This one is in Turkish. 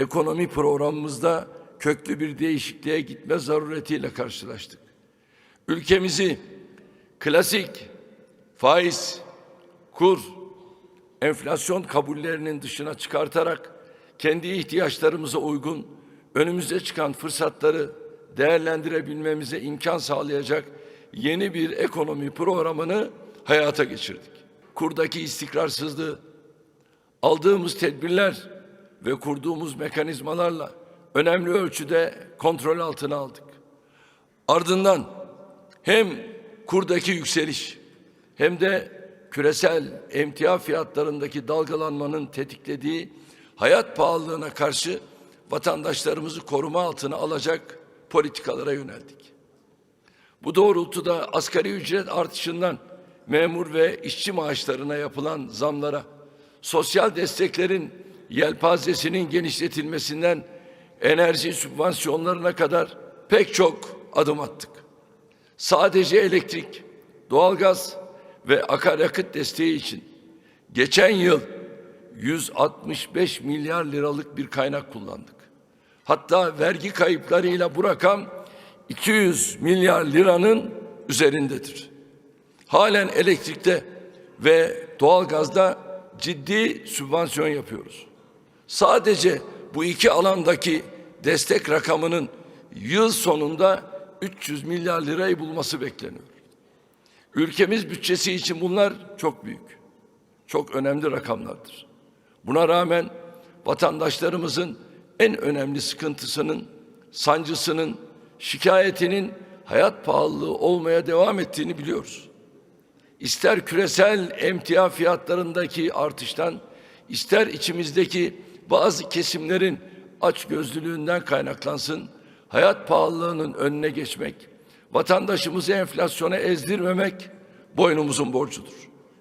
ekonomi programımızda köklü bir değişikliğe gitme zaruretiyle karşılaştık. Ülkemizi klasik faiz, kur, enflasyon kabullerinin dışına çıkartarak kendi ihtiyaçlarımıza uygun önümüze çıkan fırsatları değerlendirebilmemize imkan sağlayacak yeni bir ekonomi programını hayata geçirdik. Kurdaki istikrarsızlığı aldığımız tedbirler ve kurduğumuz mekanizmalarla önemli ölçüde kontrol altına aldık. Ardından hem kurdaki yükseliş hem de küresel emtia fiyatlarındaki dalgalanmanın tetiklediği hayat pahalılığına karşı vatandaşlarımızı koruma altına alacak politikalara yöneldik. Bu doğrultuda asgari ücret artışından memur ve işçi maaşlarına yapılan zamlara, sosyal desteklerin yelpazesinin genişletilmesinden enerji sübvansiyonlarına kadar pek çok adım attık. Sadece elektrik, doğalgaz ve akaryakıt desteği için geçen yıl 165 milyar liralık bir kaynak kullandık. Hatta vergi kayıplarıyla bu rakam 200 milyar liranın üzerindedir. Halen elektrikte ve doğalgazda ciddi sübvansiyon yapıyoruz. Sadece bu iki alandaki destek rakamının yıl sonunda 300 milyar lirayı bulması bekleniyor. Ülkemiz bütçesi için bunlar çok büyük, çok önemli rakamlardır. Buna rağmen vatandaşlarımızın en önemli sıkıntısının, sancısının, şikayetinin hayat pahalılığı olmaya devam ettiğini biliyoruz. İster küresel emtia fiyatlarındaki artıştan, ister içimizdeki bazı kesimlerin açgözlülüğünden kaynaklansın, hayat pahalılığının önüne geçmek, vatandaşımızı enflasyona ezdirmemek boynumuzun borcudur.